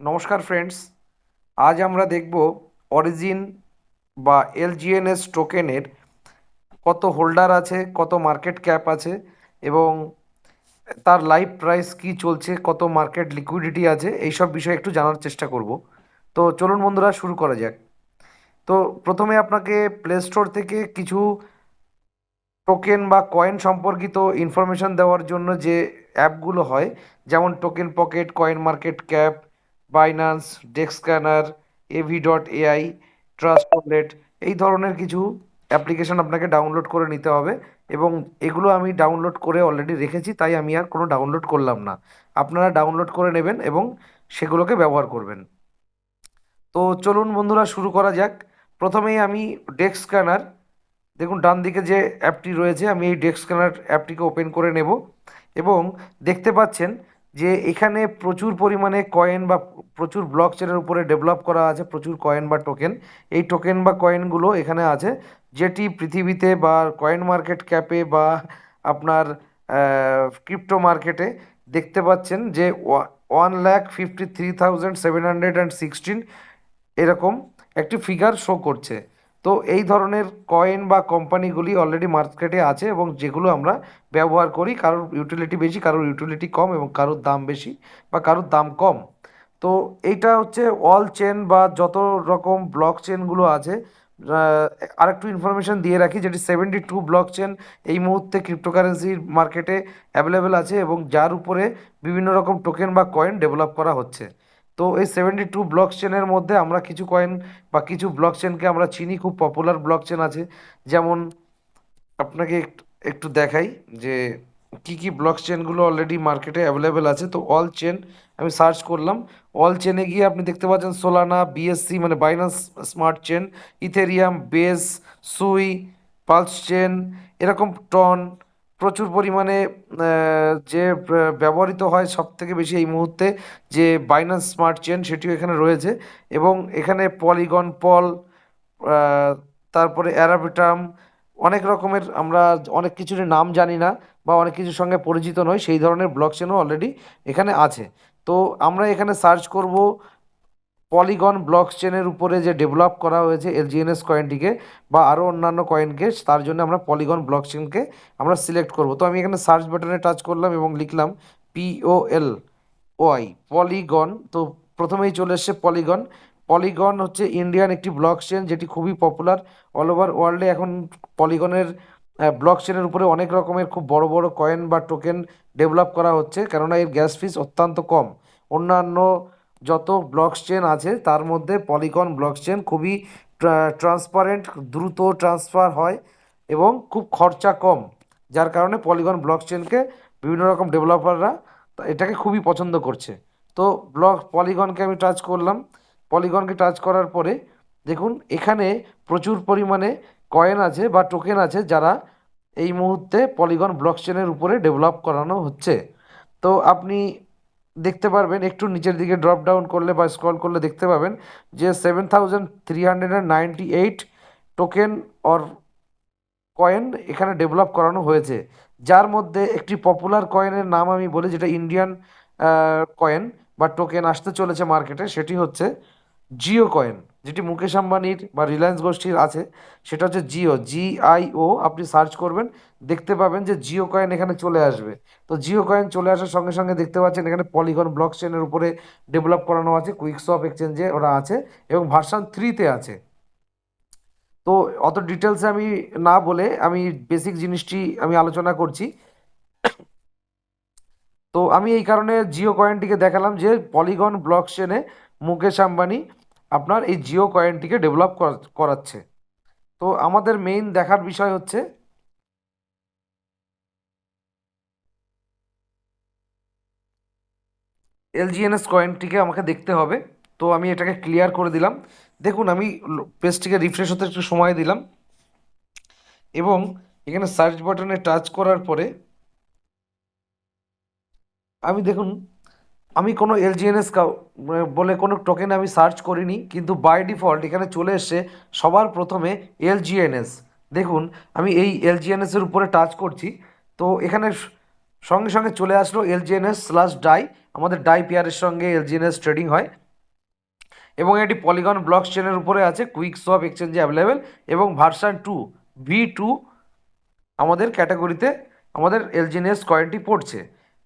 নমস্কার ফ্রেন্ডস আজ আমরা দেখব অরিজিন বা এলজিএনএস টোকেনের কত হোল্ডার আছে, কত মার্কেট ক্যাপ আছে এবং তার লাইভ প্রাইস কি চলছে, কত মার্কেট লিকুইডিটি আছে, এইসব বিষয়ে একটু জানার চেষ্টা করব। তো চলুন বন্ধুরা, শুরু করা যাক। তো প্রথমে আপনাকে প্লে স্টোর থেকে কিছু টোকেন বা কয়েন সম্পর্কিত ইনফরমেশন দেওয়ার জন্য যে অ্যাপগুলো হয়, যেমন token pocket coin market cap Binance desk scanner AV dot AI trust wallet এই ধরনের কিছু অ্যাপ্লিকেশন আপনাকে ডাউনলোড করে নিতে হবে এবং এগুলো আমি ডাউনলোড করে অলরেডি রেখেছি, তাই আমি আর কোনো ডাউনলোড করলাম না। আপনারা ডাউনলোড করে নেবেন এবং সেগুলোকে ব্যবহার করবেন। তো চলুন বন্ধুরা, শুরু করা যাক। প্রথমেই আমি ডেস্ক স্ক্যানার দেখুন ডান দিকে যে অ্যাপটি রয়েছে, আমি এই ডেস্ক স্ক্যানার অ্যাপটিকে ওপেন করে নেব এবং দেখতে পাচ্ছেন যে এখানে প্রচুর পরিমাণে কয়েন বা প্রচুর ব্লক চেনের উপরে ডেভেলপ করা আছে, প্রচুর কয়েন বা টোকেন এই টোকেন বা কয়েনগুলো এখানে আছে, যেটি পৃথিবীতে বা কয়েন মার্কেট ক্যাপে বা আপনার ক্রিপ্টো মার্কেটে দেখতে পাচ্ছেন যে one lakh fifty three thousand seven hundred and sixteen এরকম একটি ফিগার শো করছে। তো এই ধরনের কয়েন বা কোম্পানিগুলি অলরেডি মার্কেটে আছে এবং যেগুলো আমরা ব্যবহার করি, কারোর ইউটিলিটি বেশি, কারোর ইউটিলিটি কম এবং কারোর দাম বেশি বা কারোর দাম কম। তো এইটা হচ্ছে অল চেন বা যত রকম ব্লক চেনগুলো আছে আরেকটু ইনফরমেশন দিয়ে রাখি যেটি সেভেন্টি টু ব্লক চেন এই মুহূর্তে ক্রিপ্টোকারেন্সির মার্কেটে অ্যাভেলেবেল আছে এবং যার উপরে বিভিন্ন রকম টোকেন বা কয়েন ডেভেলপ করা হচ্ছে। তো এই সেভেন্টি টু ব্লক চেনের মধ্যে আমরা কিছু কয়েন বা কিছু ব্লক চেনকে আমরা চিনি, খুব পপুলার ব্লক চেন আছে। যেমন আপনাকে একটু দেখাই যে কি কি ব্লক চেনগুলো অলরেডি মার্কেটে অ্যাভেলেবেল আছে। তো অল চেন আমি সার্চ করলাম। অল চেনে গিয়ে আপনি দেখতে পাচ্ছেন সোলানা বিএসসি মানে Binance smart chain Ethereum base Sui pulse chain এরকম টন প্রচুর পরিমাণে যে ব্যবহৃত হয় সব থেকে বেশি এই মুহূর্তে যে বাইনান্স স্মার্ট চেন সেটিও এখানে রয়েছে এবং এখানে পলিগন পল তারপরে অ্যারাবিটাম অনেক রকমের আমরা অনেক কিছুর নাম জানি না বা অনেক কিছুর সঙ্গে পরিচিত নই, সেই ধরনের ব্লক চেনও অলরেডি এখানে আছে। তো আমরা এখানে সার্চ করব পলিগন ব্লক চেনের উপরে যে ডেভেলপ করা হয়েছে এলজিএনএস কয়েনটিকে বা আরও অন্যান্য কয়েনকে, তার জন্য আমরা পলিগন ব্লক চেনকে আমরা সিলেক্ট করব। তো আমি এখানে সার্চ বাটনে টাচ করলাম এবং লিখলাম পিওএল ওয়াই পলিগন। তো প্রথমেই চলে এসছে পলিগন। পলিগন হচ্ছে ইন্ডিয়ান একটি ব্লক চেন যেটি খুবই পপুলার অল ওভার ওয়ার্ল্ডে। এখন পলিগনের ব্লক চেনের উপরে অনেক রকমের খুব বড় বড় কয়েন বা টোকেন ডেভেলপ করা হচ্ছে, কেননা এর গ্যাস ফিস অত্যন্ত কম। অন্যান্য যত ব্লক চেন আছে, তার মধ্যে পলিগন ব্লক চেন খুবই ট্রান্সপারেন্ট দ্রুত ট্রান্সফার হয় এবং খুব খরচা কম। যার কারণে পলিগন ব্লক চেনকে বিভিন্ন রকম ডেভেলপাররা এটাকে খুবই পছন্দ করছে। তো ব্লক পলিগনকে আমি টাচ করলাম। পলিগনকে টাচ করার পরে দেখুন, এখানে প্রচুর পরিমাণে কয়েন আছে বা টোকেন আছে যারা এই মুহূর্তে পলিগন ব্লক চেনের উপরে ডেভেলপ করানো হচ্ছে। তো আপনি দেখতে পারবেন, একটু নিচের দিকে ড্রপ ডাউন করলে বা স্ক্রল করলে দেখতে পাবেন যে seven thousand three hundred and ninety eight token or coin এখানে ডেভেলপ করানো হয়েছে। যার মধ্যে একটি পপুলার কয়েনের নাম আমি বলি, যেটা ইন্ডিয়ান কয়েন বা টোকেন আসতে চলেছে মার্কেটে সেটি হচ্ছে জিও কয়েন, যেটি মুকেশ আম্বানির বা রিলায়েন্স গোষ্ঠীর আছে, সেটা হচ্ছে জিও জিআইও আপনি সার্চ করবেন, দেখতে পাবেন যে জিও কয়েন এখানে চলে আসবে। তো জিও কয়েন চলে আসার সঙ্গে সঙ্গে দেখতে পাচ্ছেন এখানে পলিগন ব্লক চেনের উপরে ডেভেলপ করানো আছে কুইকসপ এক্সচেঞ্জে ওরা আছে, এবং ভার্সান থ্রিতে আছে। তো অত ডিটেলসে আমি না বলে আমি বেসিক জিনিসটি আমি আলোচনা করছি। তো আমি এই কারণে জিও কয়েনটিকে দেখালাম যে পলিগন ব্লক চেনে মুকেশ আম্বানি আপনার এই জিও কয়েনটিকে ডেভেলপ করাচ্ছে। তো আমাদের মেইন দেখার বিষয় হচ্ছে, এলজিএনএস কয়েনটিকে আমাকে দেখতে হবে। তো আমি এটাকে ক্লিয়ার করে দিলাম। দেখুন, আমি পেজটিকে রিফ্রেশ হতে একটু সময় দিলাম। এবং এখানে সার্চ বাটনে টাচ করার পরে, আমি দেখুন আমি কোনো এলজিএনএস বলে কোনো টোকেন আমি সার্চ করিনি, কিন্তু বাই ডিফল্ট এখানে চলে এসছে সবার প্রথমে এলজিএনএস। দেখুন, আমি এই এলজিএনএসের উপরে টাচ করছি, তো এখানে সঙ্গে সঙ্গে চলে আসলো এলজিএনএস স্ল্যাশ ডাই আমাদের ডাই পেয়ারের সঙ্গে এলজিএনএস ট্রেডিং হয়। এবং এটি পলিগন ব্লক চেনের উপরে আছে কুইক সোয়াপ এক্সচেঞ্জে অ্যাভেলেবেল এবং ভার্সান টু ভি টু আমাদের ক্যাটাগরিতে আমাদের এলজিএনএস কয়েনটি পড়ছে।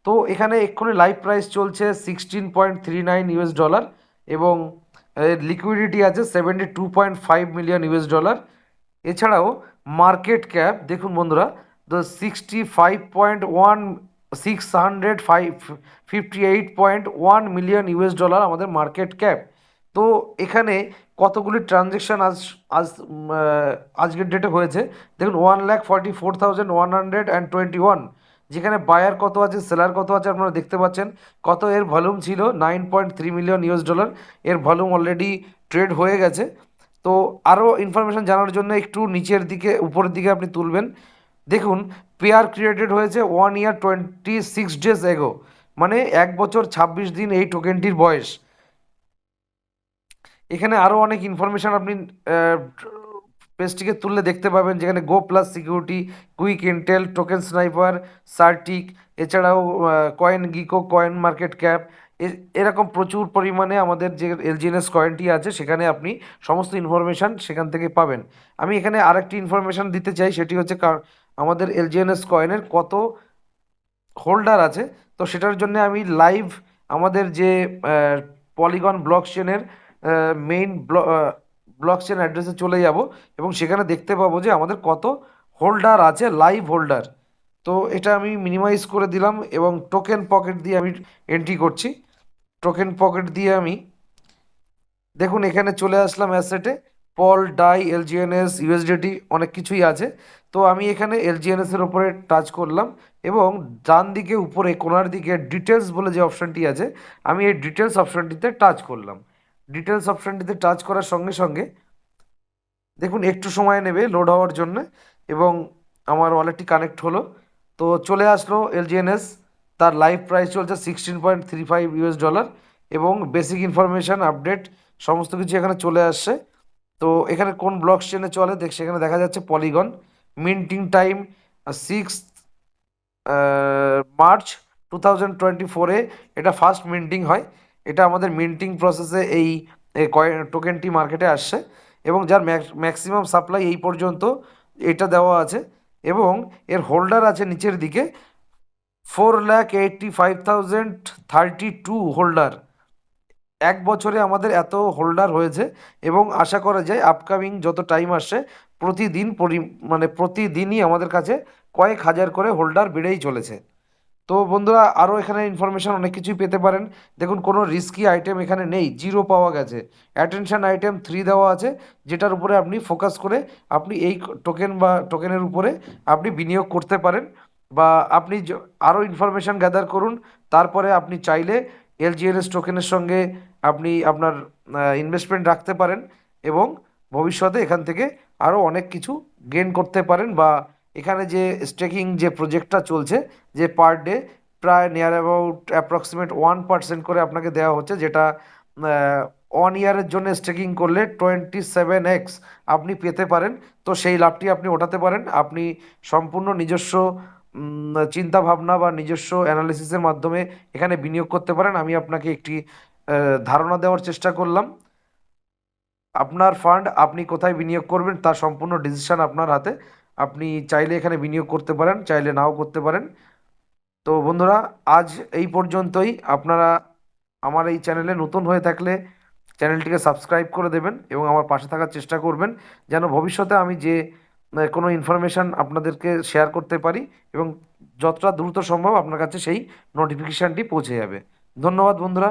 তো এখানে এক্ষুনি লাইভ প্রাইস চলছে sixteen point three nine US dollar এবং লিকুইডিটি আছে seventy two point five million US dollar এছাড়াও মার্কেট ক্যাপ দেখুন বন্ধুরা the sixty five point one six hundred five fifty eight point one million US dollar আমাদের market cap তো এখানে কতগুলি transaction আজ আজ আজকের ডেটে হয়েছে? দেখুন one lakh forty four thousand one hundred and twenty one যেখানে বায়ার কত আছে সেলার কত আছে আপনারা দেখতে পাচ্ছেন। কত এর ভলিউম ছিল? Nine point three million US dollar এর ভলিউম অলরেডি ট্রেড হয়ে গেছে। তো আরও ইনফরমেশান জানার জন্য একটু নিচের দিকে, উপরের দিকে আপনি তুলবেন। দেখুন পেয়ার ক্রিয়েটেড হয়েছে one year twenty six days ago মানে এক বছর ছাব্বিশ দিন এই টোকেনটির বয়স। এখানে আরও অনেক ইনফরমেশান আপনি পেজটিকে তুললে দেখতে পাবেন যেখানে go plus security quick intel token sniper CertiK এছাড়াও coin gecko coin market cap এরকম প্রচুর পরিমাণে আমাদের যে এলজিএনএস কয়েনটি আছে, সেখানে আপনি সমস্ত ইনফরমেশান সেখান থেকে পাবেন। আমি এখানে আরেকটি ইনফরমেশান দিতে চাই, সেটি হচ্ছে আমাদের এলজিএনএস কয়েনের কত হোল্ডার আছে, তো সেটার জন্য আমি লাইভ আমাদের যে পলিগন ব্লক চেনের মেইন ব্লক চেন অ্যাড্রেসে চলে যাব এবং সেখানে দেখতে পাবো যে আমাদের কত হোল্ডার আছে লাইভ হোল্ডার তো এটা আমি মিনিমাইজ করে দিলাম এবং টোকেন পকেট দিয়ে আমি এন্ট্রি করছি। টোকেন পকেট দিয়ে আমি দেখুন এখানে চলে আসলাম অ্যাসেটে পল ডাই এলজিএনএস ইউএসডিটি অনেক কিছুই আছে। তো আমি এখানে এলজিএনএস এর উপরে টাচ করলাম এবং ডান দিকে উপরে, কোনার দিকে ডিটেলস বলে যে অপশানটি আছে, আমি এই ডিটেলস অপশানটিতে টাচ করলাম। ডিটেলস অপশানটিতে টাচ করার সঙ্গে সঙ্গে দেখুন, একটু সময় নেবে লোড হওয়ার জন্য এবং আমার ওয়ালেটটি কানেক্ট হলো। তো চলে আসলো এলজিএনএস তার লাইভ প্রাইস চলছে sixteen point three five US dollar এবং বেসিক ইনফরমেশান আপডেট সমস্ত কিছু এখানে চলে আসছে। তো এখানে কোন ব্লক চেনে চলে, দেখ, সেখানে দেখা যাচ্ছে Polygon minting time six March two thousand twenty ফোরে এটা ফার্স্ট মিন্টিং হয়। এটা আমাদের মিন্টিং প্রসেসে এই কয়েন টোকেনটি মার্কেটে আসছে এবং যার ম্যাক্সিমাম সাপ্লাই এই পর্যন্ত এটা দেওয়া আছে এবং এর হোল্ডার আছে নিচের দিকে four lakh eighty five thousand thirty two holder এক বছরে আমাদের এত হোল্ডার হয়েছে এবং আশা করা যায় আপকামিং যত টাইম আসছে প্রতিদিন পরি মানে প্রতিদিনই আমাদের কাছে কয়েক হাজার করে হোল্ডার বেড়েই চলেছে। তো বন্ধুরা আরও এখানে ইনফরমেশান অনেক কিছুই পেতে পারেন। দেখুন, কোনো রিস্কি আইটেম এখানে নেই জিরো পাওয়া গেছে। অ্যাটেনশন আইটেম থ্রি দেওয়া আছে, যেটার উপরে আপনি ফোকাস করে আপনি এই টোকেন বা টোকেনের উপরে আপনি বিনিয়োগ করতে পারেন বা আপনি আরও ইনফরমেশান গ্যাদার করুন। তারপরে আপনি চাইলে এলজিএনএস টোকেনের সঙ্গে আপনি আপনার ইনভেস্টমেন্ট রাখতে পারেন এবং ভবিষ্যতে এখান থেকে আরও অনেক কিছু গেন করতে পারেন বা এখানে যে স্টেকিং যে প্রজেক্টটা চলছে, যে পার ডে প্রায় near about approximate one percent করে আপনাকে দেওয়া হচ্ছে, যেটা ওয়ান ইয়ারের জন্য স্টেকিং করলে টোয়েন্টি সেভেন এক্স আপনি পেতে পারেন। তো সেই লাভটি আপনি ওঠাতে পারেন। আপনি সম্পূর্ণ নিজস্ব চিন্তা ভাবনা বা নিজস্ব অ্যানালিসিসের মাধ্যমে এখানে বিনিয়োগ করতে পারেন। আমি আপনাকে একটি ধারণা দেওয়ার চেষ্টা করলাম। আপনার ফান্ড আপনি কোথায় বিনিয়োগ করবেন তার সম্পূর্ণ ডিসিশন আপনার হাতে। আপনি চাইলে এখানে বিনিয়োগ করতে পারেন, চাইলে নাও করতে পারেন। তো বন্ধুরা, আজ এই পর্যন্তই। আপনারা আমার এই চ্যানেলে নতুন হয়ে থাকলে চ্যানেলটিকে সাবস্ক্রাইব করে দেবেন এবং আমার পাশে থাকার চেষ্টা করবেন, যেন ভবিষ্যতে আমি যে কোনো ইনফরমেশান আপনাদেরকে শেয়ার করতে পারি এবং যতটা দ্রুত সম্ভব আপনার কাছে সেই নোটিফিকেশানটি পৌঁছে যাবে। ধন্যবাদ বন্ধুরা।